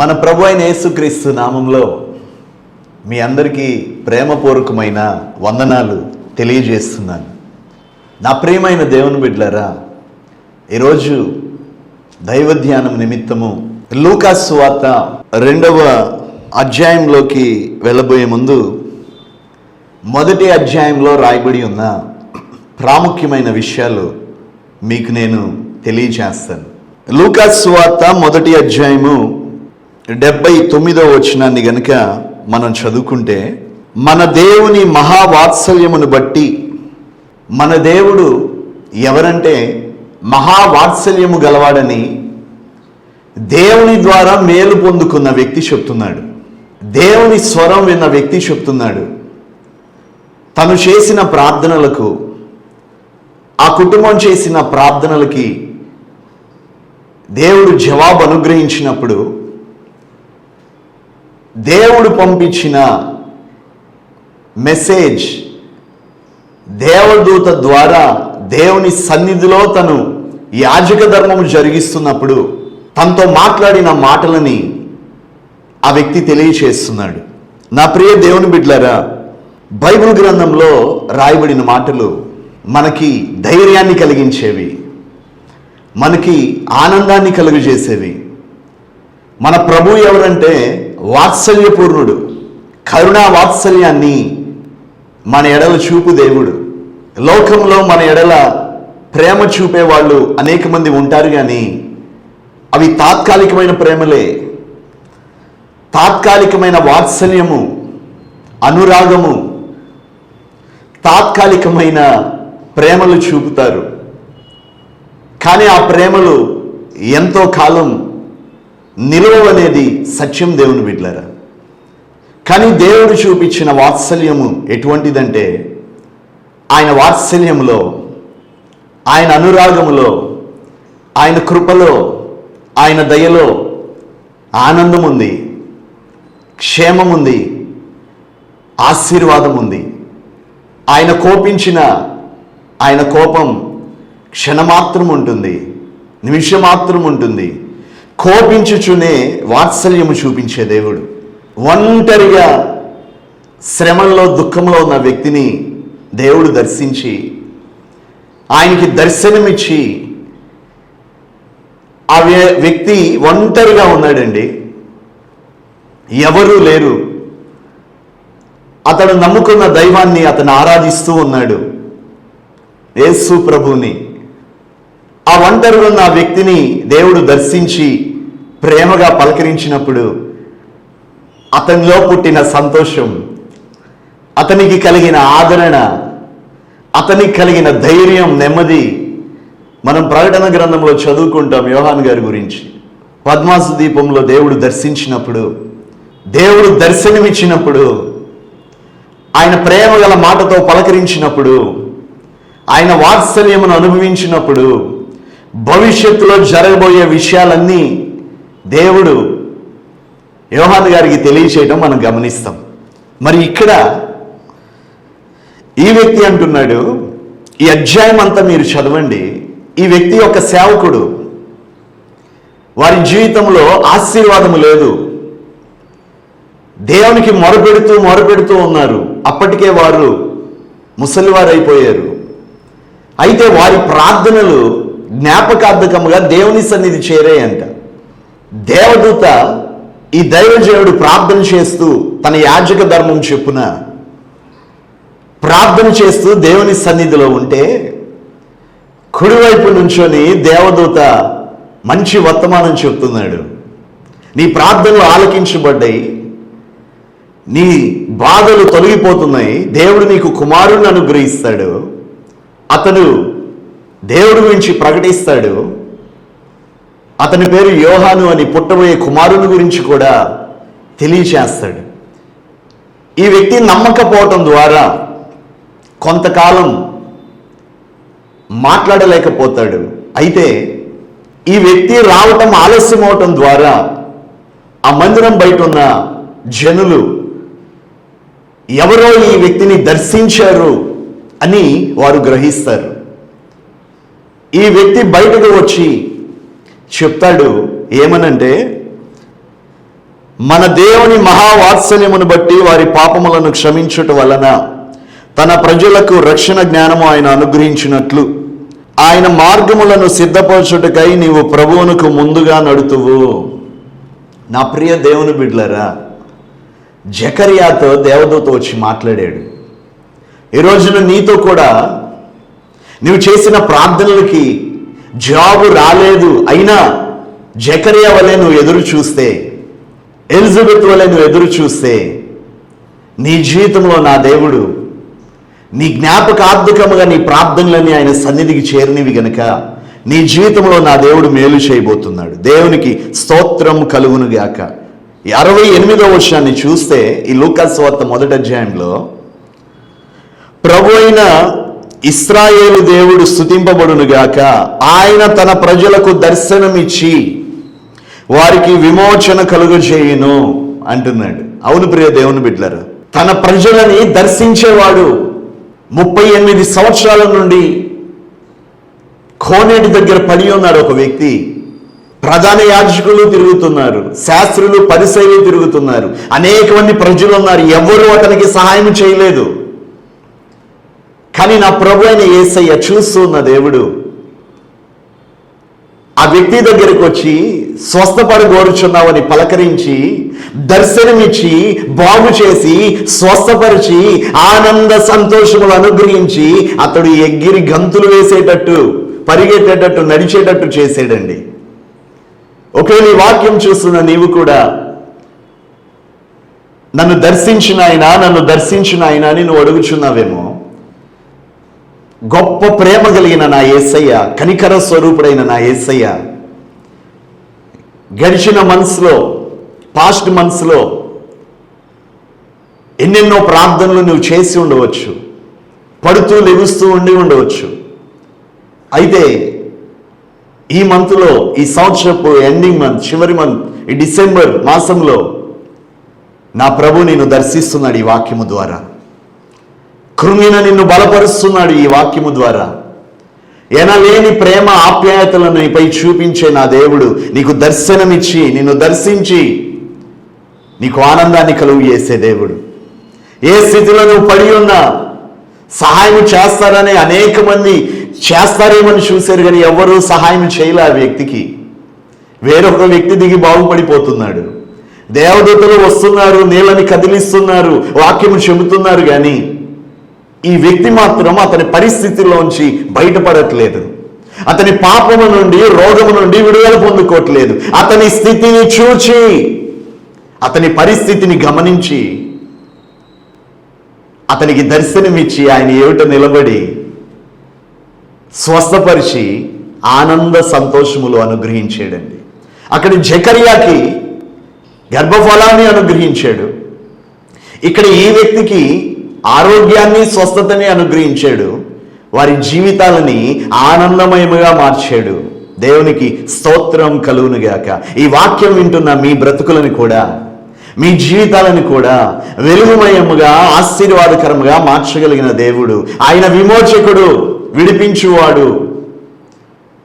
మన ప్రభు అయిన యేసుక్రీస్తు నామంలో మీ అందరికీ ప్రేమపూర్వకమైన వందనాలు తెలియజేస్తున్నాను. నా ప్రియమైన దేవుని బిడ్డలారా ఈరోజు దైవ ధ్యానం నిమిత్తము లూకాస్ వార్త రెండవ అధ్యాయంలోకి వెళ్ళబోయే ముందు మొదటి అధ్యాయంలో రాయబడి ఉన్న ప్రాముఖ్యమైన విషయాలు మీకు నేను తెలియజేస్తాను. లూకాస్ వార్త మొదటి అధ్యాయము డెబ్బై తొమ్మిదో వచనాన్ని గనుక మనం చదువుకుంటే మన దేవుని మహావాత్సల్యమును బట్టి మన దేవుడు ఎవరంటే మహావాత్సల్యము గలవాడని దేవుని ద్వారా మేలు పొందుకున్న వ్యక్తి చెప్తున్నాడు. దేవుని స్వరం విన్న వ్యక్తి చెప్తున్నాడు. తను చేసిన ప్రార్థనలకు ఆ కుటుంబం చేసిన ప్రార్థనలకి దేవుడు జవాబు అనుగ్రహించినప్పుడు దేవుడు పంపించిన మెసేజ్ దేవదూత ద్వారా దేవుని సన్నిధిలో తను యాజక ధర్మము జరిగిస్తున్నప్పుడు తనతో మాట్లాడిన మాటలని ఆ వ్యక్తి తెలియచేస్తున్నాడు. నా ప్రియ దేవుని బిడ్లరా బైబిల్ గ్రంథంలో రాయబడిన మాటలు మనకి ధైర్యాన్ని కలిగించేవి మనకి ఆనందాన్ని కలుగజేసేవి. మన ప్రభు ఎవరంటే వాత్సల్యపూర్ణుడు. కరుణా వాత్సల్యాన్ని మన ఎడల చూపు దేవుడు. లోకంలో మన ఎడల ప్రేమ చూపే వాళ్ళు అనేక మంది ఉంటారు కానీ అవి తాత్కాలికమైన ప్రేమలే. తాత్కాలికమైన వాత్సల్యము అనురాగము తాత్కాలికమైన ప్రేమలు చూపుతారు. కానీ ఆ ప్రేమలు ఎంతో కాలం నిలవనేది సత్యం దేవుని బిడ్డలరా? కానీ దేవుడు చూపించిన వాత్సల్యము ఎటువంటిదంటే ఆయన వాత్సల్యములో ఆయన అనురాగములో ఆయన కృపలో ఆయన దయలో ఆనందం ఉంది క్షేమం ఉంది ఆశీర్వాదం ఉంది ఆయన కోపించిన ఆయన కోపం క్షణమాత్రం ఉంటుంది నిమిషమాత్రం ఉంటుంది కోపించుచునే వాత్సల్యము చూపించే దేవుడు. ఒంటరిగా శ్రమంలో దుఃఖంలో ఉన్న వ్యక్తిని దేవుడు దర్శించి ఆయనకి దర్శనమిచ్చి ఆ వ్య- వ్యక్తి ఒంటరిగా ఉన్నాడండి. ఎవరూ లేరు. అతడు నమ్ముకున్న దైవాన్ని అతను ఆరాధిస్తూ ఉన్నాడు. యేసు ప్రభుని ఆ ఒంటరిగా ఉన్న వ్యక్తిని దేవుడు దర్శించి ప్రేమగా పలకరించినప్పుడు అతనిలో పుట్టిన సంతోషం అతనికి కలిగిన ఆదరణ అతనికి కలిగిన ధైర్యం నెమ్మది మనం ప్రకటన గ్రంథంలో చదువుకుంటాం యోహాన్ గారి గురించి. పద్మాసు దీపంలో దేవుడు దర్శించినప్పుడు దేవుడు దర్శనమిచ్చినప్పుడు ఆయన ప్రేమ గల మాటతో పలకరించినప్పుడు ఆయన వాత్సల్యమును అనుభవించినప్పుడు భవిష్యత్తులో జరగబోయే విషయాలన్నీ దేవుడు యోహాన్ గారికి తెలియచేయడం మనం గమనిస్తాం. మరి ఇక్కడ ఈ వ్యక్తి అంటున్నాడు ఈ అధ్యాయం అంతా మీరు చదవండి. ఈ వ్యక్తి యొక్క సేవకుడు వారి జీవితంలో ఆశీర్వాదము లేదు. దేవునికి మొరపెడుతూ మొరపెడుతూ ఉన్నారు. అప్పటికే వారు ముసలివారు అయిపోయారు అయితే వారి ప్రార్థనలు జ్ఞాపకార్థకముగా దేవుని సన్నిధి చేరాయంట. దేవదూత ఈ దైవజనుడు ప్రార్థన చేస్తూ తన యాజక ధర్మం చెప్పున ప్రార్థన చేస్తూ దేవుని సన్నిధిలో ఉంటే కుడివైపు నుంచొని దేవదూత మంచి వర్తమానం చెప్తున్నాడు. నీ ప్రార్థనలు ఆలకించబడ్డాయి. నీ బాధలు తొలగిపోతున్నాయి. దేవుడు నీకు కుమారుని అనుగ్రహిస్తాడు. అతడు దేవుడి గురించి ప్రకటిస్తాడు. అతని పేరు యోహాను అని పుట్టబోయే కుమారుని గురించి కూడా తెలియచేస్తాడు. ఈ వ్యక్తి నమ్మకపోవటం ద్వారా కొంతకాలం మాట్లాడలేకపోతాడు. అయితే ఈ వ్యక్తి రావటం ఆలస్యం అవటం ద్వారా ఆ మందిరం బయట ఉన్న జనులు ఎవరో ఈ వ్యక్తిని దర్శించారు అని వారు గ్రహిస్తారు. ఈ వ్యక్తి బయటకు వచ్చి చెప్తాడు ఏమనంటే మన దేవుని మహావాత్సల్యమును బట్టి వారి పాపములను క్షమించుట వలన తన ప్రజలకు రక్షణ జ్ఞానము ఆయన అనుగ్రహించినట్లు. ఆయన మార్గములను సిద్ధపరచుటకై నీవు ప్రభువునకు ముందుగా నడుతువు. నా ప్రియ దేవుని బిడ్లరా జకర్యాతో దేవదూత వచ్చి మాట్లాడాడు. ఈ రోజున నీతో కూడా నువ్వు చేసిన ప్రార్థనలకి జాబు రాలేదు అయినా జకరియా వలె నువ్వు ఎదురు చూస్తే ఎలిజబెత్ వలె నువ్వు ఎదురు చూస్తే నీ జీవితంలో నా దేవుడు నీ జ్ఞాపకార్థకముగా నీ ప్రార్థనలని ఆయన సన్నిధికి చేరినవి గనుక నీ జీవితంలో నా దేవుడు మేలు చేయబోతున్నాడు. దేవునికి స్తోత్రం కలుగును గాక. అరవై ఎనిమిదో వర్షాన్ని చూస్తే ఈ లూకాస్ వార్త మొదటి అధ్యాయంలో ప్రభు అయిన ఇస్రాయేలు దేవుడు స్థుతింపబడునుగాక ఆయన తన ప్రజలకు దర్శనమిచ్చి వారికి విమోచన కలుగజేయును అంటున్నాడు. అవును ప్రియ దేవుని బిడ్డలారు తన ప్రజలని దర్శించేవాడు ముప్పై ఎనిమిది సంవత్సరాల నుండి కోనేటి దగ్గర పడి ఉన్నాడు ఒక వ్యక్తి. ప్రధాన యాజకులు తిరుగుతున్నారు శాస్త్రులు పరిశైలు తిరుగుతున్నారు అనేక మంది ప్రజలు ఉన్నారు. ఎవరు అతనికి సహాయం చేయలేదు. కానీ నా ప్రభు అయిన ఏసయ్య చూస్తున్న దేవుడు ఆ వ్యక్తి దగ్గరకు వచ్చి స్వస్థపడి కోరుచున్నావని పలకరించి దర్శనమిచ్చి బాగు చేసి స్వస్థపరిచి ఆనంద సంతోషములు అనుగ్రహించి అతడు ఎగ్గిరి గంతులు వేసేటట్టు పరిగెట్టేటట్టు నడిచేటట్టు చేసేడండి ఒకవేళ ఈ వాక్యం చూస్తున్న నీవు కూడా నన్ను దర్శించిన ఆయన నన్ను దర్శించిన ఆయన అని నువ్వు అడుగుచున్నావేమో గొప్ప ప్రేమ కలిగిన నా ఏసయ్య కనికర స్వరూపుడైన నా ఏసయ్య. గడిచిన మంత్స్లో పాస్ట్ మంత్స్లో ఎన్నెన్నో ప్రార్థనలు నువ్వు చేసి ఉండవచ్చు. పడుతూ లెగుస్తూ ఉండి ఉండవచ్చు. అయితే ఈ మంత్లో ఈ సంవత్సరపు ఎండింగ్ మంత్ చివరి మంత్ ఈ డిసెంబర్ మాసంలో నా ప్రభు నేను దర్శిస్తున్నాడు ఈ వాక్యము ద్వారా. కృంగిన నిన్ను బలపరుస్తున్నాడు ఈ వాక్యము ద్వారా. ఎనలేని ప్రేమ ఆప్యాయతలను నీపై చూపించే నా దేవుడు నీకు దర్శనమిచ్చి నిన్ను దర్శించి నీకు ఆనందాన్ని కలుగు చేసే దేవుడు. ఏ స్థితిలో నువ్వు పడి ఉన్నా సహాయం చేస్తారని అనేక మంది చేస్తారేమని చూశారు కానీ ఎవరూ సహాయం చేయలే ఆ వ్యక్తికి. వేరొక వ్యక్తి దిగి బాగుపడిపోతున్నాడు. దేవదూతలు వస్తున్నారు నీళ్ళని కదిలిస్తున్నారు వాక్యము చెబుతున్నారు కానీ ఈ వ్యక్తి మాత్రం అతని పరిస్థితిలోంచి బయటపడట్లేదు. అతని పాపము నుండి రోగము నుండి విడుదల పొందుకోవట్లేదు. అతని స్థితిని చూచి అతని పరిస్థితిని గమనించి అతనికి దర్శనమిచ్చి ఆయన ఏమిట నిలబడి స్వస్థపరిచి ఆనంద సంతోషములు అనుగ్రహించాడండి. అక్కడి జకర్యాకి గర్భఫలాన్ని అనుగ్రహించాడు. ఇక్కడ ఈ వ్యక్తికి ఆరోగ్యాన్ని స్వస్థతని అనుగ్రహించాడు. వారి జీవితాలని ఆనందమయముగా మార్చాడు. దేవునికి స్తోత్రం కలుగునుగాక. ఈ వాక్యం వింటున్న మీ బ్రతుకులను కూడా మీ జీవితాలను కూడా వెలుగుమయముగా ఆశీర్వాదకరముగా మార్చగలిగిన దేవుడు. ఆయన విమోచకుడు విడిపించువాడు.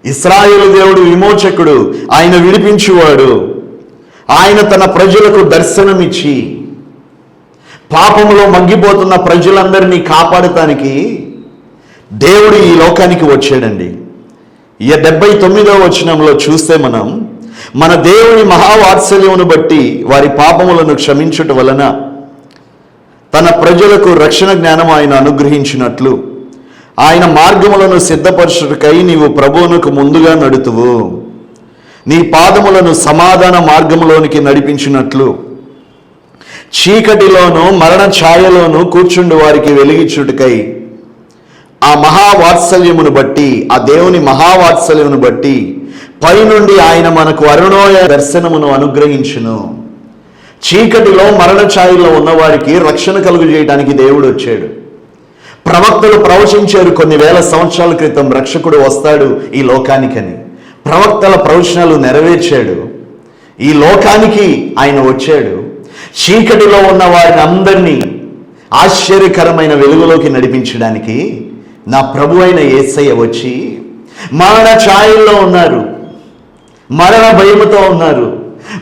ఇస్రాయేల్ దేవుడు విమోచకుడు ఆయన విడిపించువాడు. ఆయన తన ప్రజలకు దర్శనమిచ్చి పాపములో మగ్గిపోతున్న ప్రజలందరినీ కాపాడటానికి దేవుడు ఈ లోకానికి వచ్చాడండి. ఇక డెబ్బై తొమ్మిదవ వచనంలో చూస్తే మనం మన దేవుని మహావాత్సల్యమును బట్టి వారి పాపములను క్షమించుట వలన తన ప్రజలకు రక్షణ జ్ఞానం ఆయన అనుగ్రహించినట్లు ఆయన మార్గములను సిద్ధపరచుటకై నీవు ప్రభువునకు ముందుగా నడుతువు. నీ పాదములను సమాధాన మార్గములోనికి నడిపించినట్లు చీకటిలోను మరణ ఛాయలోను కూర్చుండు వారికి వెలిగించుటకై ఆ మహావాత్సల్యమును బట్టి ఆ దేవుని మహావాత్సల్యమును బట్టి పైనుండి ఆయన మనకు అరుణోయ దర్శనమును అనుగ్రహించును. చీకటిలో మరణ ఛాయలో ఉన్నవారికి రక్షణ కలుగు చేయడానికి దేవుడు వచ్చాడు. ప్రవక్తలు ప్రవచించారు కొన్ని వేల సంవత్సరాల క్రితం రక్షకుడు వస్తాడు ఈ లోకానికని. ప్రవక్తల ప్రవచనాలు నెరవేర్చాడు. ఈ లోకానికి ఆయన వచ్చాడు. చీకటిలో ఉన్న వారిని అందరినీ ఆశ్చర్యకరమైన వెలుగులోకి నడిపించడానికి నా ప్రభు అయిన ఏసయ్య వచ్చి మరణ ఛాయల్లో ఉన్నారు. మరణ భయముతో ఉన్నారు.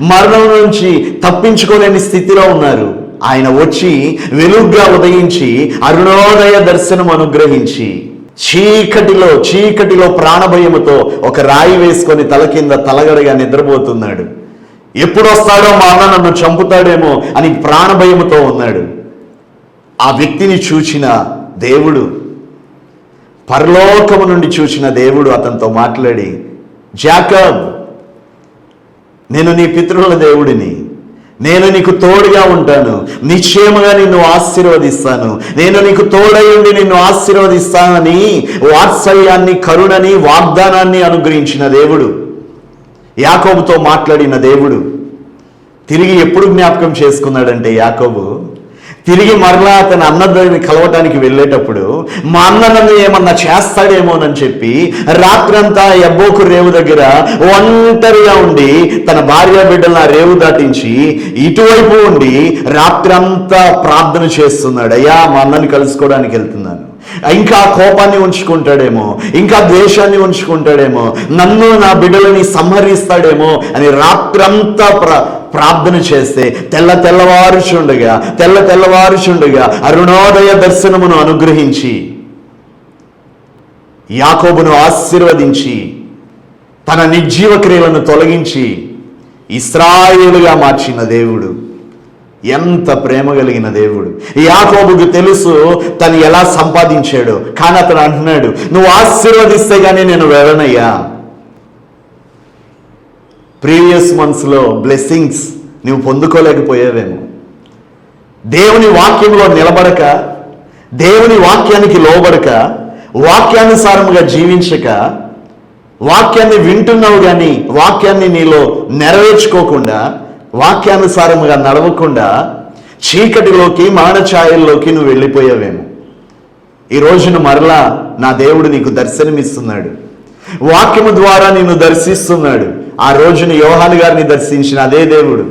మరణం నుంచి తప్పించుకోలేని స్థితిలో ఉన్నారు. ఆయన వచ్చి వెలుగ్గా ఉదయించి అరుణోదయ దర్శనం అనుగ్రహించి చీకటిలో చీకటిలో ప్రాణభయముతో ఒక రాయి వేసుకొని తల కింద తలగడగా నిద్రపోతున్నాడు. ఎప్పుడు వస్తాడో మా అన్న నన్ను చంపుతాడేమో అని ప్రాణభయముతో ఉన్నాడు. ఆ వ్యక్తిని చూచిన దేవుడు పరలోకము నుండి చూసిన దేవుడు అతనితో మాట్లాడి జాకబ్ నేను నీ పితృల దేవుడిని నేను నీకు తోడుగా ఉంటాను. నిశ్చయముగా నిన్ను ఆశీర్వదిస్తాను. నేను నీకు తోడై ఉండి నిన్ను ఆశీర్వదిస్తానని వాత్సల్యాన్ని కరుణని వాగ్దానాన్ని అనుగ్రహించిన దేవుడు. యాకోబుతో మాట్లాడిన దేవుడు తిరిగి ఎప్పుడు జ్ఞాపకం చేసుకున్నాడంటే యాకోబు తిరిగి మరలా అతని అన్నదని కలవటానికి వెళ్ళేటప్పుడు మా అన్న నన్ను ఏమన్నా చేస్తాడేమోనని చెప్పి రాత్రంతా ఎబ్బోకు రేవు దగ్గర ఒంటరిగా ఉండి తన భార్య బిడ్డలను ఆ రేవు దాటించి ఇటువైపు ఉండి రాత్రంతా ప్రార్థన చేస్తున్నాడు. అయ్యా మా అన్నని కలుసుకోవడానికి వెళ్తున్నాను. ఇంకా కోపాన్ని ఉంచుకుంటాడేమో ఇంకా ద్వేషాన్ని ఉంచుకుంటాడేమో నన్ను నా బిడ్డలని సంహరిస్తాడేమో అని రాత్రంతా ప్ర ప్రార్థన చేస్తే తెల్ల తెల్లవారుచుండగా తెల్ల తెల్లవారుచుండగా అరుణోదయ దర్శనమును అనుగ్రహించి యాకోబును ఆశీర్వదించి తన నిర్జీవ క్రియలను తొలగించి ఇస్రాయేలుగా మార్చిన దేవుడు. ఎంత ప్రేమ కలిగిన దేవుడు. యాకోబుకు తెలుసు తను ఎలా సంపాదించాడు. కానీ అతను అంటున్నాడు నువ్వు ఆశీర్వదిస్తే గానీ నేను వెళ్ళనయ్యా. ప్రీవియస్ మంత్స్లో బ్లెస్సింగ్స్ నువ్వు పొందుకోలేకపోయావేమో. దేవుని వాక్యంలో నిలబడక దేవుని వాక్యానికి లోబడక వాక్యానుసారముగా జీవించక వాక్యాన్ని వింటున్నావు కానీ వాక్యాన్ని నీలో నెరవేర్చుకోకుండా వాక్యానుసారముగా నడవకుండా చీకటిలోకి మానఛాయల్లోకి నువ్వు వెళ్ళిపోయావేమో. ఈ రోజున మరలా నా దేవుడు నీకు దర్శనమిస్తున్నాడు. వాక్యము ద్వారా నిన్ను దర్శిస్తున్నాడు. ఆ రోజున యోహాను గారిని దర్శించిన అదే దేవుడు.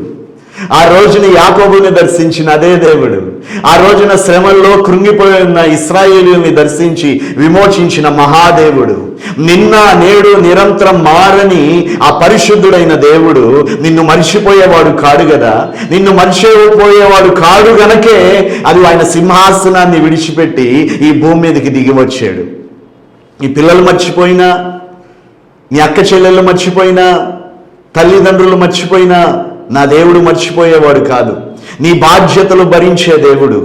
ఆ రోజున యాకోబుని దర్శించిన అదే దేవుడు. ఆ రోజున శ్రమల్లో కృంగిపోయి ఉన్న ఇస్రాయేలీని దర్శించి విమోచించిన మహాదేవుడు నిన్న నేడు నిరంతరం మారని ఆ పరిశుద్ధుడైన దేవుడు నిన్ను మర్చిపోయేవాడు కాడు కదా నిన్ను మర్చిపోయేవాడు కాడు గనకే అది ఆయన సింహాసనాన్ని విడిచిపెట్టి ఈ భూమి మీదకి దిగి వచ్చాడు. ఈ పిల్లలు మర్చిపోయినా నీ అక్క చెల్లెళ్ళు మర్చిపోయినా తల్లిదండ్రులు మర్చిపోయినా నా దేవుడు మర్చిపోయేవాడు కాదు. నీ బాధ్యతలు భరించే దేవుడు.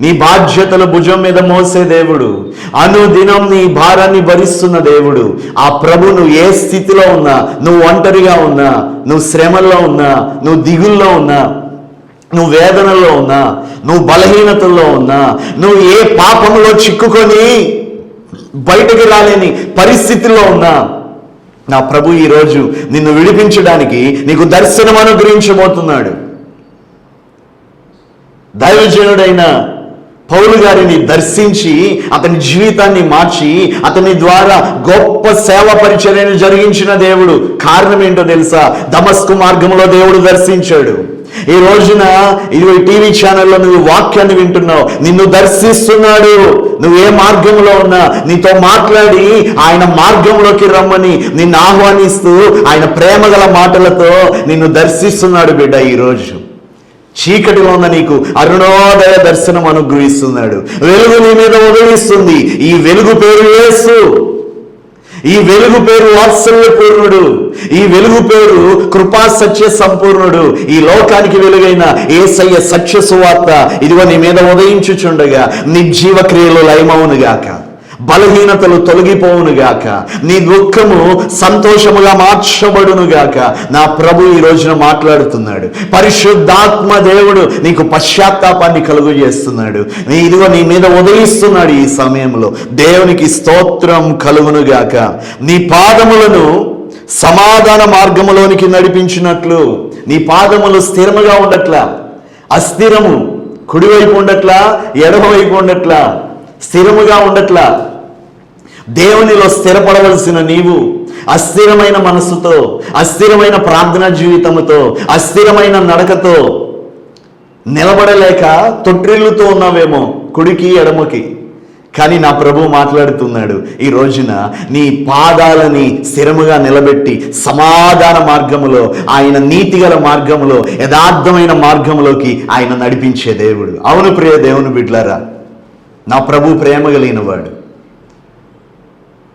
నీ బాధ్యతలు భుజం మీద మోసే దేవుడు. అనుదినం నీ భారాన్ని భరిస్తున్న దేవుడు. ఆ ప్రభు నువ్వు ఏ స్థితిలో ఉన్నా నువ్వు ఒంటరిగా ఉన్నా నువ్వు శ్రమల్లో ఉన్నా నువ్వు దిగుల్లో ఉన్నా నువ్వు వేదనలో ఉన్నా నువ్వు బలహీనతల్లో ఉన్నా నువ్వు ఏ పాపంలో చిక్కుకొని బయటకు రాలేని పరిస్థితిలో ఉన్నా నా ప్రభు ఈరోజు నిన్ను విడిపించడానికి నీకు దర్శనం అనుగ్రహించబోతున్నాడు దైవజనుడైన పౌలు గారిని దర్శించి అతని జీవితాన్ని మార్చి అతని ద్వారా గొప్ప సేవ పరిచర్యను జరిగించిన దేవుడు. కారణం ఏంటో తెలుసా? దమస్కు మార్గంలో దేవుడు దర్శించాడు. ఈ రోజున ఇవి టీవీ ఛానల్లో నువ్వు వాక్యాన్ని వింటున్నావు. నిన్ను దర్శిస్తున్నాడు. నువ్వు ఏ మార్గంలో ఉన్నా నీతో మాట్లాడి ఆయన మార్గంలోకి రమ్మని నిన్ను ఆహ్వానిస్తూ ఆయన ప్రేమగల మాటలతో నిన్ను దర్శిస్తున్నాడు బిడ్డ ఈరోజు చీకటిలో ఉన్న నీకు అరుణోదయ దర్శనం అనుగ్రహిస్తున్నాడు. వెలుగు నీ మీద ఉదయిస్తుంది. ఈ వెలుగు పేరు యేసు. ఈ వెలుగు పేరు వాత్సల్య పూర్ణుడు ఈ వెలుగు పేరు కృపా సత్య సంపూర్ణుడు. ఈ లోకానికి వెలుగైన ఏసయ్య సత్య సువార్త ఇదిగో నీ మీద ఉదయించుచుండగా నిర్జీవ క్రియలు లయమవునుగాక. బలహీనతలు తొలగిపోవునుగాక నీ దుఃఖము సంతోషముగా మార్చబడునుగాక నా ప్రభు ఈ రోజున మాట్లాడుతున్నాడు. పరిశుద్ధాత్మ దేవుడు నీకు పశ్చాత్తాపాన్ని కలుగు చేస్తున్నాడు. నీ ఇదిగో నీ మీద ఉదయిస్తున్నాడు ఈ సమయంలో. దేవునికి స్తోత్రం కలుగునుగాక నీ పాదములను సమాధాన మార్గములోనికి నడిపించినట్లు నీ పాదములు స్థిరముగా ఉండట్లా. అస్థిరము కుడివైపు ఉండట్లా ఎడమవైపు ఉండట్లా. స్థిరముగా ఉండట్లా. దేవునిలో స్థిరపడవలసిన నీవు అస్థిరమైన మనసుతో అస్థిరమైన ప్రార్థన జీవితముతో అస్థిరమైన నడకతో నిలబడలేక తొట్టిల్లుతూ ఉన్నావేమో కుడికి ఎడమకి. కానీ నా ప్రభు మాట్లాడుతున్నాడు ఈ రోజున నీ పాదాలని స్థిరముగా నిలబెట్టి సమాధాన మార్గములో ఆయన నీతిగల మార్గములో యథార్థమైన మార్గములోకి ఆయన నడిపించే దేవుడు. అవును ప్రియ దేవుని బిడ్లరా నా ప్రభు ప్రేమ కలిగిన వాడు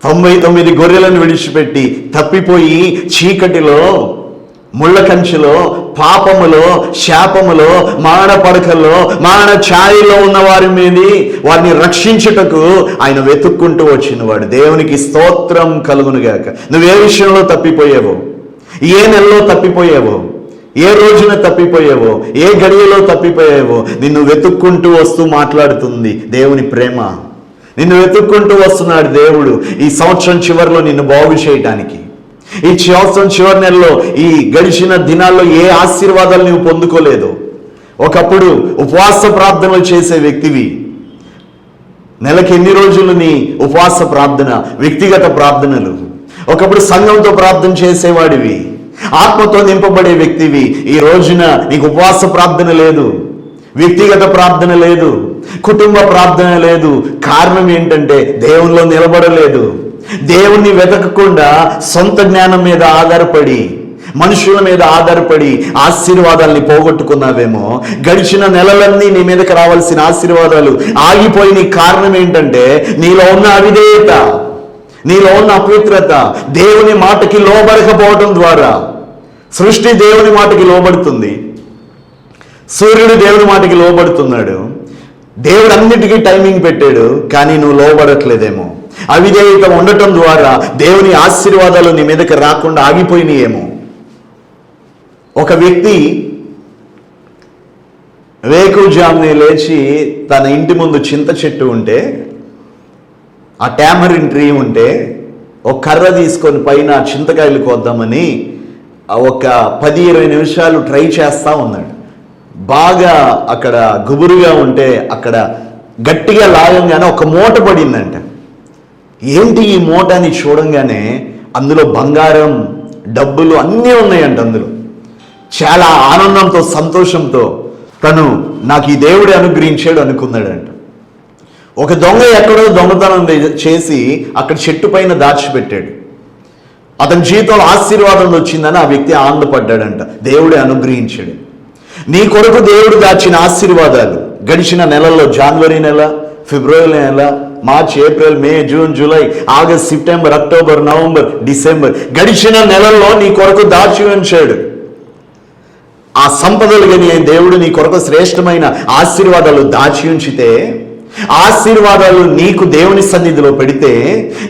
తొంభై తొమ్మిది గొర్రెలను విడిచిపెట్టి తప్పిపోయి చీకటిలో ముళ్ళ కంచెలో పాపములో శాపములో మారణ పడకల్లో మారణ ఛాయలో ఉన్న వారి మీది వారిని రక్షించుటకు ఆయన వెతుక్కుంటూ వచ్చినవాడు. దేవునికి స్తోత్రం కలుగునుగాక. నువ్వు ఏ విషయంలో తప్పిపోయావో. ఏ నెలలో తప్పిపోయావో? ఏ రోజున తప్పిపోయావో ఏ గడియలో తప్పిపోయావో నిన్ను వెతుక్కుంటూ వస్తూ మాట్లాడుతుంది దేవుని ప్రేమ. నిన్ను వెతుక్కుంటూ వస్తున్నాడు దేవుడు ఈ సంవత్సరం చివరిలో నిన్ను బాగు చేయటానికి. ఈ సంవత్సరం చివరి నెలలో ఈ గడిచిన దినాల్లో ఏ ఆశీర్వాదాలు నువ్వు పొందుకోలేదు. ఒకప్పుడు ఉపవాస ప్రార్థనలు చేసే వ్యక్తివి. నెలకి ఎన్ని రోజులు నీ ఉపవాస ప్రార్థన వ్యక్తిగత ప్రార్థనలు? ఒకప్పుడు సంఘంతో ప్రార్థన చేసేవాడివి. ఆత్మతో నింపబడే వ్యక్తివి. ఈ రోజున నీకు ఉపవాస ప్రార్థన లేదు. వ్యక్తిగత ప్రార్థన లేదు. కుటుంబ ప్రార్థన లేదు. కారణం ఏంటంటే దేవునిలో నిలబడలేదు. దేవుణ్ణి వెతకకుండా సొంత జ్ఞానం మీద ఆధారపడి మనుషుల మీద ఆధారపడి ఆశీర్వాదాల్ని పోగొట్టుకున్నావేమో. గడిచిన నెలలన్నీ నీ మీదకి రావాల్సిన ఆశీర్వాదాలు ఆగిపోయిన కారణం ఏంటంటే నీలో ఉన్న అవిధేయత. నీలో ఉన్న అపవిత్రత దేవుని మాటకి లోబడకపోవడం ద్వారా. సృష్టి దేవుని మాటకి లోబడుతుంది. సూర్యుడు దేవుని మాటకి లోబడుతున్నాడు. దేవుడు అన్నిటికీ టైమింగ్ పెట్టాడు కానీ నువ్వు లోబడట్లేదేమో. అవిధేయత ఉండటం ద్వారా దేవుని ఆశీర్వాదాలు నీ మీదకి రాకుండా ఆగిపోయినాయేమో. ఒక వ్యక్తి వేకుజాముని లేచి తన ఇంటి ముందు చింత చెట్టు ఉంటే ఆ ట్యామరిన్ ట్రీ ఉంటే ఒక కర్ర తీసుకొని పైన చింతకాయలు కోద్దామని ఒక పది ఇరవై నిమిషాలు ట్రై చేస్తూ ఉన్నాడు. బాగా అక్కడ గుబురుగా ఉంటే అక్కడ గట్టిగా లాగంగానే ఒక మూట పడిందంట. ఏంటి ఈ మూట అని చూడంగానే అందులో బంగారం డబ్బులు అన్నీ ఉన్నాయంట అందులో. చాలా ఆనందంతో సంతోషంతో తను నాకు ఈ దేవుడే అనుగ్రహించాడు అనుకున్నాడంట. ఒక దొంగ ఎక్కడో దొంగతనం చేసి అక్కడ చెట్టు పైన దాచిపెట్టాడు. అతని జీవితంలో ఆశీర్వాదం వచ్చిందని ఆ వ్యక్తి ఆనందపడ్డాడంట. దేవుడే అనుగ్రహించాడు. నీ కొరకు దేవుడు దాచిన ఆశీర్వాదాలు గడిచిన నెలల్లో జనవరి నెల ఫిబ్రవరి నెల March April May June July August September October November December గడిచిన నెలల్లో నీ కొరకు దాచి ఉంచాడు. ఆ సంపదలు కానీ దేవుడు నీ కొరకు శ్రేష్టమైన ఆశీర్వాదాలు దాచి ఉంచితే ఆశీర్వాదాలు నీకు దేవుని సన్నిధిలో పెడితే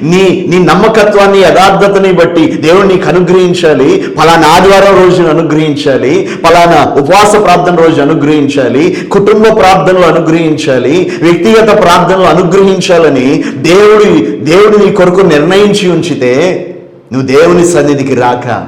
నీ నీ నమ్మకత్వాన్ని యథార్థతని బట్టి దేవుడు నీకు అనుగ్రహించాలి. పలానా ఆదివారం రోజును అనుగ్రహించాలి. పలానా ఉపవాస ప్రార్థన రోజు అనుగ్రహించాలి. కుటుంబ ప్రార్థనలు అనుగ్రహించాలి. వ్యక్తిగత ప్రార్థనలు అనుగ్రహించాలని దేవుడి దేవుడు నీ కొరకు నిర్ణయించి ఉంచితే నువ్వు దేవుని సన్నిధికి రాక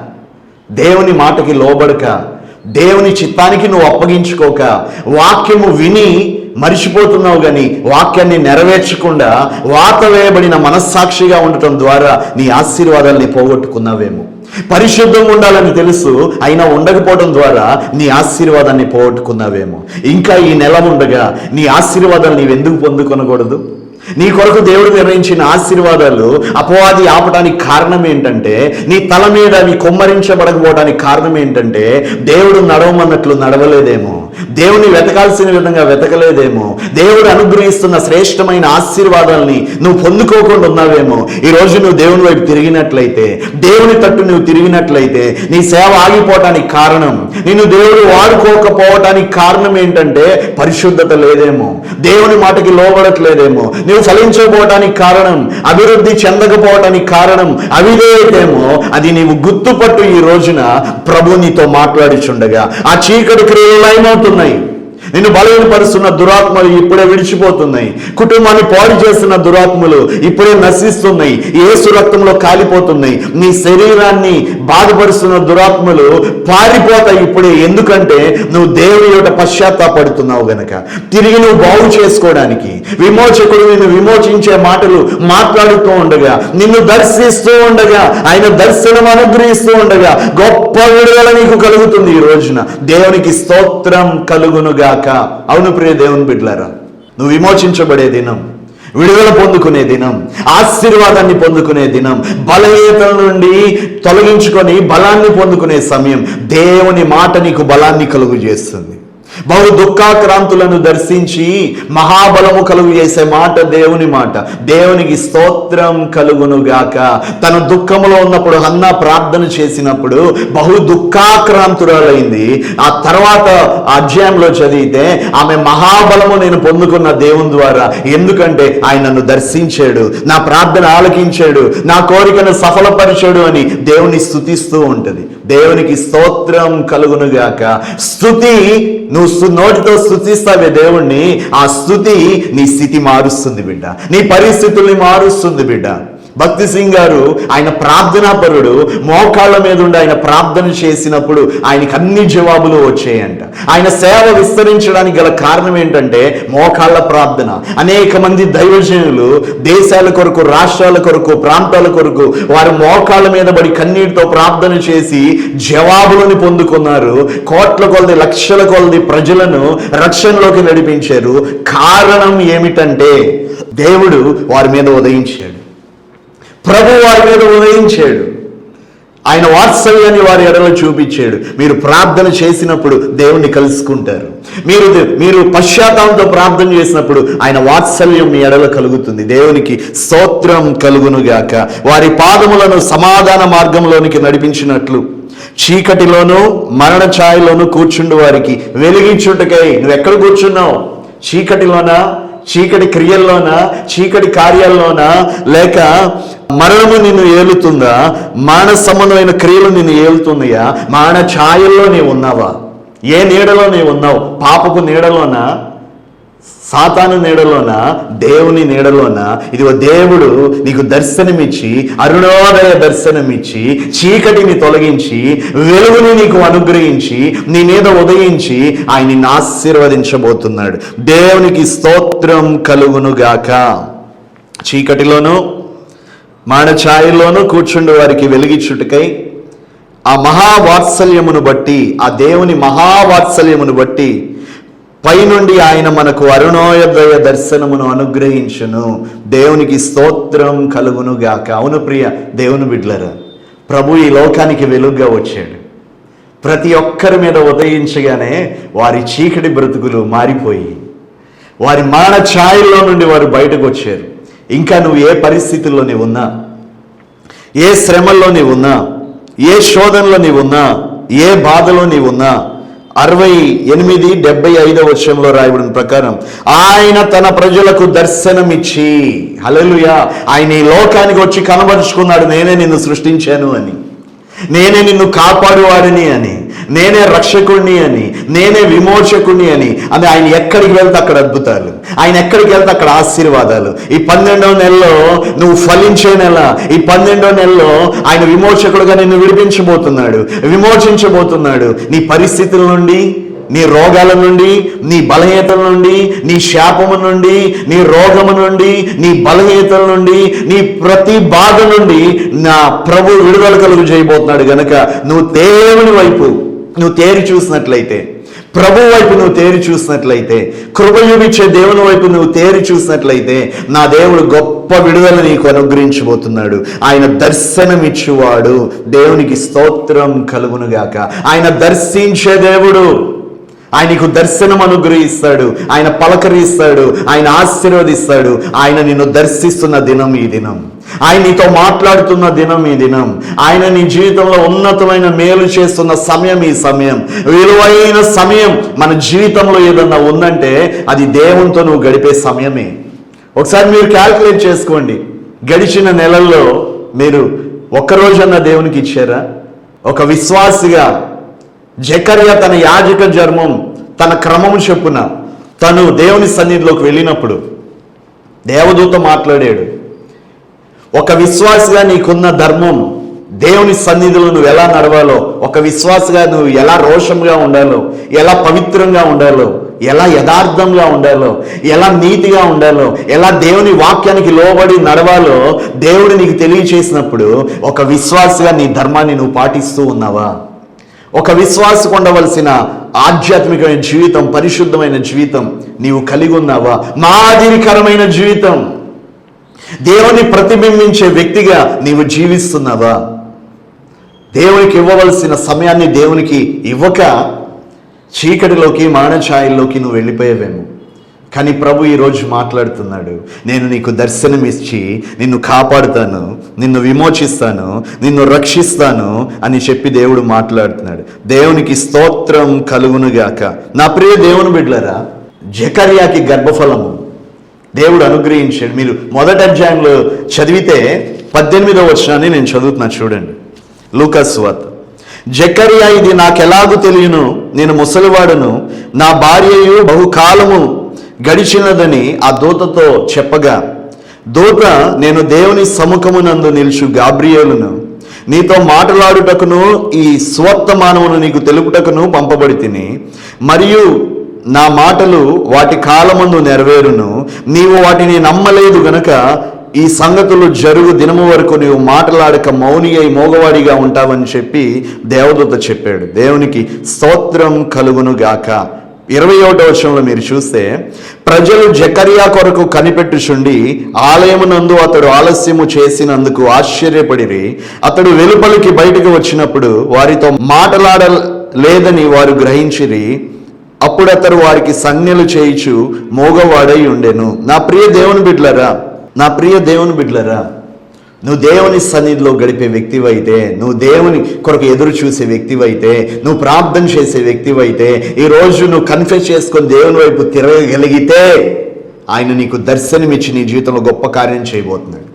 దేవుని మాటకి లోబడక దేవుని చిత్తానికి నువ్వు అప్పగించుకోక వాక్యము విని మరిచిపోతున్నావు కానీ వాక్యాన్ని నెరవేర్చకుండా వాత వేయబడిన మనస్సాక్షిగా ఉండటం ద్వారా నీ ఆశీర్వాదాల్ని పోగొట్టుకున్నావేమో. పరిశుద్ధంగా ఉండాలని తెలుసు అయినా ఉండకపోవడం ద్వారా నీ ఆశీర్వాదాన్ని పోగొట్టుకున్నావేమో. ఇంకా ఈ నెల ఉండగా నీ ఆశీర్వాదాలు నీవెందుకు పొందుకొనకూడదు? నీ కొరకు దేవుడు నిర్ణయించిన ఆశీర్వాదాలు అపవాది ఆపడానికి కారణం ఏంటంటే నీ తల మీద అవి కొమ్మరించబడకపోవడానికి కారణం ఏంటంటే దేవుడు నడవమన్నట్లు నడవలేదేమో. దేవుని వెతకాల్సిన విధంగా వెతకలేదేమో. దేవుడు అనుగ్రహిస్తున్న శ్రేష్టమైన ఆశీర్వాదాలని నువ్వు పొందుకోకుండా ఉన్నావేమో. ఈ రోజు నువ్వు దేవుని వైపు తిరిగినట్లయితే దేవుని తట్టు నువ్వు తిరిగినట్లయితే నీ సేవ ఆగిపోవటానికి కారణం నిన్ను దేవుడు వాడుకోకపోవటానికి కారణం ఏంటంటే పరిశుద్ధత లేదేమో. దేవుని మాటకి లోబడట్లేదేమో. నువ్వు ఫలించకపోవటానికి కారణం అభివృద్ధి చెందకపోవటానికి కారణం అవిధేయతేమో. అది నీవు గుర్తుపట్టు ఈ రోజున ప్రభు నీతో మాట్లాడిచుండగా. ఆ చీకటి క్రియలు tuần này. నిన్ను బలహీనపరుస్తున్న దురాత్మలు ఇప్పుడే విడిచిపోతున్నాయి. కుటుంబాన్ని పాడు చేస్తున్న దురాత్మలు ఇప్పుడే నశిస్తున్నాయి. ఏసు రక్తంలో కాలిపోతున్నాయి. నీ శరీరాన్ని బాధపరుస్తున్న దురాత్మలు పారిపోతాయి ఇప్పుడే. ఎందుకంటే నువ్వు దేవుని యొక్క పశ్చాత్తాపడుతున్నావు గనక. తిరిగి నువ్వు బాగు చేసుకోవడానికి విమోచకుడు నిన్ను విమోచించే మాటలు మాట్లాడుతూ ఉండగా నిన్ను దర్శిస్తూ ఉండగా ఆయన దర్శనం అనుగ్రహిస్తూ ఉండగా గొప్ప విడుదల నీకు కలుగుతుంది ఈ రోజున. దేవునికి స్తోత్రం కలుగునుగాక. అవును ప్రియ దేవుని బిడ్లారా నువ్వు విమోచించబడే దినం విడుదల పొందుకునే దినం ఆశీర్వాదాన్ని పొందుకునే దినం బలహీనతల నుండి తొలగించుకొని బలాన్ని పొందుకునే సమయం దేవుని మాట నీకు బలాన్ని కలుగు చేస్తుంది బహు దుఃఖాక్రాంతులను దర్శించి మహాబలము కలుగు చేసే మాట దేవుని మాట. దేవునికి స్తోత్రం కలుగును గాక తన దుఃఖములో ఉన్నప్పుడు అన్న ప్రార్థన చేసినప్పుడు బహు దుఃఖాక్రాంతురాలైంది. ఆ తర్వాత అధ్యాయంలో చదివితే ఆమె మహాబలము నేను పొందుకున్న దేవుని ద్వారా ఎందుకంటే ఆయన నన్ను దర్శించాడు నా ప్రార్థన ఆలకించాడు నా కోరికను సఫలపరిచాడు అని దేవుని స్థుతిస్తూ ఉంటది. దేవునికి స్తోత్రం కలుగును గాక నువ్వు నోటితో స్థుతిస్తావే దేవుణ్ణి. ఆ స్థుతి నీ స్థితి మారుస్తుంది బిడ్డ. నీ పరిస్థితుల్ని మారుస్తుంది బిడ్డ. భక్తి సింగ్ గారు ఆయన ప్రార్థనాపరుడు మోకాళ్ళ మీద ఉండి ఆయన ప్రార్థన చేసినప్పుడు ఆయనకు అన్ని జవాబులు వచ్చాయంట. ఆయన సేవ విస్తరించడానికి గల కారణం ఏంటంటే మోకాళ్ళ ప్రార్థన. అనేక మంది దైవజనులు దేశాల కొరకు రాష్ట్రాల కొరకు ప్రాంతాల కొరకు వారు మోకాళ్ళ మీద పడి కన్నీటితో ప్రార్థన చేసి జవాబులను పొందుకున్నారు. కోట్ల కొలది లక్షల కొలది ప్రజలను రక్షణలోకి నడిపించారు. కారణం ఏమిటంటే దేవుడు వారి మీద ఉదయించాడు. ప్రభు వారి మీద ఉదయించాడు. ఆయన వాత్సల్యాన్ని వారి ఎడలో చూపించాడు. మీరు ప్రార్థన చేసినప్పుడు దేవుణ్ణి కలుసుకుంటారు. మీరు మీరు పశ్చాత్తాపంతో ప్రార్థన చేసినప్పుడు ఆయన వాత్సల్యం మీ ఎడలో కలుగుతుంది. దేవునికి స్తోత్రం కలుగునుగాక. వారి పాదములను సమాధాన మార్గంలోనికి నడిపించినట్లు చీకటిలోనూ మరణ ఛాయలోనూ కూర్చుండు వారికి వెలిగించుటకై నువ్వు ఎక్కడ కూర్చున్నావు? చీకటిలోనా? చీకటి క్రియల్లోనా చీకటి కార్యాల్లోనా? లేక మరణము నిన్ను ఏలుతుందా? మాన సంబంధమైన క్రియలు నిన్ను ఏలుతున్నాయా? మాన ఛాయల్లో నీవు ఉన్నావా? ఏ నీడలో నీవు ఉన్నావు? పాపపు నీడలోనా? సాతాను నీడలోన దేవుని నీడలోన ఇదిగో దేవుడు నీకు దర్శనమిచ్చి అరుణోదయ దర్శనమిచ్చి చీకటిని తొలగించి వెలుగుని నీకు అనుగ్రహించి నీ మీద ఉదయించి ఆయన నిన్ను ఆశీర్వదించబోతున్నాడు. దేవునికి స్తోత్రం కలుగునుగాక చీకటిలోను మానఛాయల్లోనూ కూర్చుండి వారికి వెలిగించుటకై ఆ మహావాత్సల్యమును బట్టి ఆ దేవుని మహావాత్సల్యమును బట్టి పైనుండి ఆయన మనకు అరుణోదయ దర్శనమును అనుగ్రహించును. దేవునికి స్తోత్రం కలుగును గాక. అవును ప్రియ దేవుని బిడ్లరా ప్రభు ఈ లోకానికి వెలుగ్గా వచ్చాడు. ప్రతి ఒక్కరి మీద ఉదయించగానే వారి చీకటి బ్రతుకులు మారిపోయి వారి మాన ఛాయల్లో నుండి వారు బయటకు వచ్చారు. ఇంకా నువ్వు ఏ పరిస్థితుల్లో నీవు ఉన్నా ఏ శ్రమల్లో నీవు ఉన్నా ఏ శోధనలో నీవు ఉన్నా ఏ బాధలో నీవు ఉన్నా అరవై ఎనిమిది డెబ్బై ఐదో వర్షంలో రాయబడిన ప్రకారం ఆయన తన ప్రజలకు దర్శనమిచ్చి హలలుయా ఆయన ఈ లోకానికి వచ్చి కనబరుచుకున్నాడు నేనే నిన్ను సృష్టించాను అని. నేనే నిన్ను కాపాడువాడిని అని నేనే రక్షకుణ్ణి అని నేనే విమోచకుణ్ణి అని అని ఆయన ఎక్కడికి వెళ్తే అక్కడ అద్భుతాలు ఆయన ఎక్కడికి వెళ్తే అక్కడ ఆశీర్వాదాలు. ఈ పన్నెండో నెలలో నువ్వు ఫలించే నెల ఈ పన్నెండో నెలలో ఆయన విమోచకుడుగా నిన్ను విడిపించబోతున్నాడు విమోచించబోతున్నాడు. నీ పరిస్థితుల నుండి నీ రోగాల నుండి నీ బలహీనతల నుండి నీ శాపము నుండి నీ రోగము నుండి నీ బలహీనతల నుండి నీ ప్రతి బాధ నుండి నా ప్రభు విడుదల కలుగు చేయబోతున్నాడు గనక నువ్వు దేవుని వైపు నువ్వు తేరి చూసినట్లయితే ప్రభు వైపు నువ్వు తేరి చూసినట్లయితే కృప దేవుని వైపు నువ్వు తేరి చూసినట్లయితే నా దేవుడు గొప్ప విడుదల నీకు అనుగ్రహించబోతున్నాడు. ఆయన దర్శనమిచ్చువాడు దేవునికి స్తోత్రం కలుగునుగాక. ఆయన దర్శించే దేవుడు ఆయనకు దర్శనం అనుగ్రహిస్తాడు. ఆయన పలకరిస్తాడు. ఆయన ఆశీర్వదిస్తాడు. ఆయన నిన్ను దర్శిస్తున్న దినం ఈ దినం. ఆయన నీతో మాట్లాడుతున్న దినం ఈ దినం. ఆయన నీ జీవితంలో ఉన్నతమైన మేలు చేస్తున్న సమయం ఈ సమయం. విలువైన సమయం మన జీవితంలో ఏదన్నా ఉందంటే అది దేవునితో నువ్వు గడిపే సమయమే. ఒకసారి మీరు క్యాల్కులేట్ చేసుకోండి. గడిచిన నెలల్లో మీరు ఒక్కరోజన్నా దేవునికి ఇచ్చారా? ఒక విశ్వాసిగా జకర్య తన యాజక జర్మం తన క్రమము చెప్పున తను దేవుని సన్నిధిలోకి వెళ్ళినప్పుడు దేవదూత మాట్లాడాడు ఒక విశ్వాసిగా నీకున్న ధర్మం దేవుని సన్నిధిలో నువ్వు ఎలా నడవాలో ఒక విశ్వాసగా నువ్వు ఎలా రోషంగా ఉండాలో ఎలా పవిత్రంగా ఉండాలో ఎలా యథార్థంగా ఉండాలో ఎలా నీతిగా ఉండాలో ఎలా దేవుని వాక్యానికి లోబడి నడవాలో దేవుడు నీకు తెలియచేసినప్పుడు ఒక విశ్వాసగా నీ ధర్మాన్ని నువ్వు పాటిస్తూ ఉన్నావా? ఒక విశ్వాసకు ఉండవలసిన ఆధ్యాత్మికమైన జీవితం పరిశుద్ధమైన జీవితం నీవు కలిగి ఉన్నావా? మాదిరికరమైన జీవితం. దేవుని ప్రతిబింబించే వ్యక్తిగా నీవు జీవిస్తున్నావా? దేవునికి ఇవ్వవలసిన సమయాన్ని దేవునికి ఇవ్వక చీకటిలోకి మరణఛాయల్లోకి నువ్వు వెళ్ళిపోయావేమో. కానీ ప్రభు ఈరోజు మాట్లాడుతున్నాడు. నేను నీకు దర్శనం ఇచ్చి నిన్ను కాపాడుతాను నిన్ను విమోచిస్తాను నిన్ను రక్షిస్తాను అని చెప్పి దేవుడు మాట్లాడుతున్నాడు. దేవునికి స్తోత్రం కలుగునుగాక. నా ప్రియ దేవుని బిడ్లరా జకర్యాకి గర్భఫలము. దేవుడు అనుగ్రహించాడు. మీరు మొదటి అధ్యాయంలో చదివితే పద్దెనిమిదవ వచనాన్ని నేను చదువుతున్నా చూడండి. లూకస్ వార్త. జకరియా ఇది నాకెలాగూ తెలియను? నేను ముసలివాడును. నా భార్యయు బహుకాలము గడిచినదని ఆ దూతతో చెప్పగా దూత నేను దేవుని సముఖమునందు నిలుచు గాబ్రియేలును నీతో మాట్లాడుటకును ఈ స్వర్తమానమును నీకు తెలుపుటకును పంపబడి తిని మరియు నా మాటలు వాటి కాలమందు నెరవేరును నీవు వాటిని నమ్మలేదు గనక ఈ సంగతులు జరుగు దినము వరకు నీవు మాట్లాడక మౌని అయి మోగవాడిగా ఉంటావని చెప్పి దేవదూత చెప్పాడు. దేవునికి స్తోత్రం కలుగును గాక ఇరవై ఒకటో వచనంలో మీరు చూస్తే ప్రజలు జకరియా కొరకు కనిపెట్టుచుండి ఆలయమునందు అతడు ఆలస్యము చేసినందుకు ఆశ్చర్యపడిరి. అతడు వెలుపలికి బయటకు వచ్చినప్పుడు వారితో మాటలాడలేదని వారు గ్రహించిరి. అప్పుడు అతడు వారికి సంజ్ఞలు చేయిచు మోగవాడై ఉండెను. నా ప్రియ దేవుని బిడ్లరా నా ప్రియ దేవుని బిడ్లరా నువ్వు దేవుని సన్నిధిలో గడిపే వ్యక్తివైతే నువ్వు దేవుని కొరకు ఎదురు చూసే వ్యక్తివైతే నువ్వు ప్రార్థన చేసే వ్యక్తివైతే ఈ రోజు నువ్వు కన్ఫెస్ చేసుకొని దేవుని వైపు తిరగగలిగితే ఆయన నీకు దర్శనమిచ్చి నీ జీవితంలో గొప్ప కార్యం చేయబోతున్నాడు.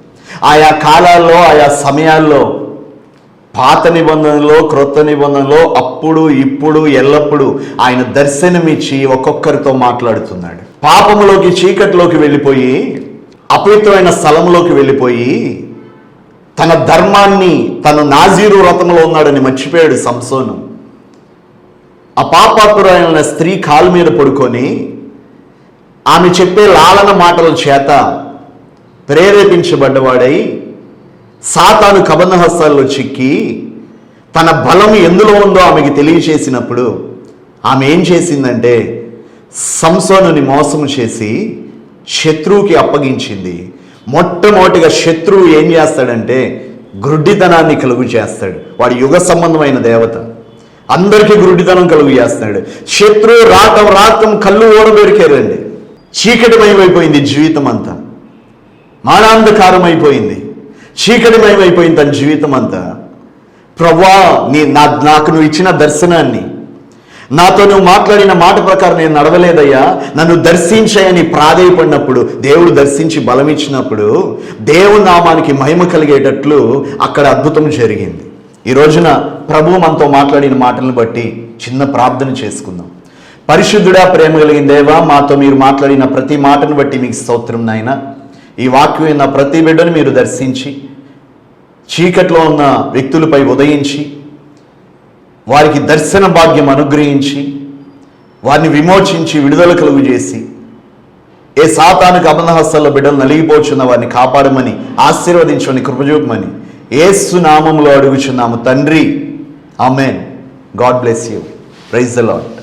ఆయా కాలాల్లో ఆయా సమయాల్లో పాత నిబంధనలో క్రొత్త నిబంధనలో అప్పుడు ఇప్పుడు ఎల్లప్పుడూ ఆయన దర్శనమిచ్చి ఒక్కొక్కరితో మాట్లాడుతున్నాడు. పాపములోకి చీకటిలోకి వెళ్ళిపోయి అపవిత్రమైన స్థలంలోకి వెళ్ళిపోయి తన ధర్మాన్ని తను నాజీరు వ్రతంలో ఉన్నాడని మర్చిపోయాడు సంసోను. ఆ పాపాపురైన స్త్రీ కాలు మీద పడుకొని ఆమె చెప్పే లాలన మాటల చేత ప్రేరేపించబడ్డవాడై సాతాను కబంధహస్తాల్లో చిక్కి తన బలం ఎందులో ఉందో ఆమెకి తెలియచేసినప్పుడు ఆమె ఏం చేసిందంటే సంసోనుని మోసం చేసి శత్రువుకి అప్పగించింది. మొట్టమొదటిగా శత్రువు ఏం చేస్తాడంటే గ్రుడ్డితనాన్ని కలుగు చేస్తాడు. వాడి యుగ సంబంధమైన దేవత. అందరికీ గ్రుడ్డితనం కలుగు చేస్తాడు. శత్రువు రాకం రాకం కళ్ళు ఓడబెరికారండి చీకటిమయమైపోయింది జీవితం అంతా మానాంధకారం అయిపోయింది చీకటిమయమైపోయింది తన జీవితం అంతా ప్రభా నీ నా నాకు నువ్వు ఇచ్చిన దర్శనాన్ని నాతో నువ్వు మాట్లాడిన మాట ప్రకారం నేను నడవలేదయ్యా. నన్ను దర్శించాయని ప్రాధేయపడినప్పుడు దేవుడు దర్శించి బలమిచ్చినప్పుడు దేవుని నామానికి మహిమ కలిగేటట్లు అక్కడ అద్భుతం జరిగింది. ఈ రోజున ప్రభు మనతో మాట్లాడిన మాటలను బట్టి చిన్న ప్రార్థన చేసుకుందాం. పరిశుద్ధుడా ప్రేమ కలిగిన దేవా మాతో మీరు మాట్లాడిన ప్రతి మాటను బట్టి మీకు స్తోత్రం నాయన. ఈ వాక్యం విన్న ప్రతి బిడ్డను మీరు దర్శించి చీకట్లో ఉన్న వ్యక్తులపై ఉదయించి వారికి దర్శన భాగ్యం అనుగ్రహించి వారిని విమోచించి విడుదల కలుగు చేసి ఏ సాతానికి అబంధహస్తాల్లో బిడ్డలు నలిగిపోచున్న వారిని కాపాడమని ఆశీర్వదించమని కృపజూపమని ఏసు నామంలో అడుగుచున్నాము. తండ్రి amen. God bless you. Praise the Lord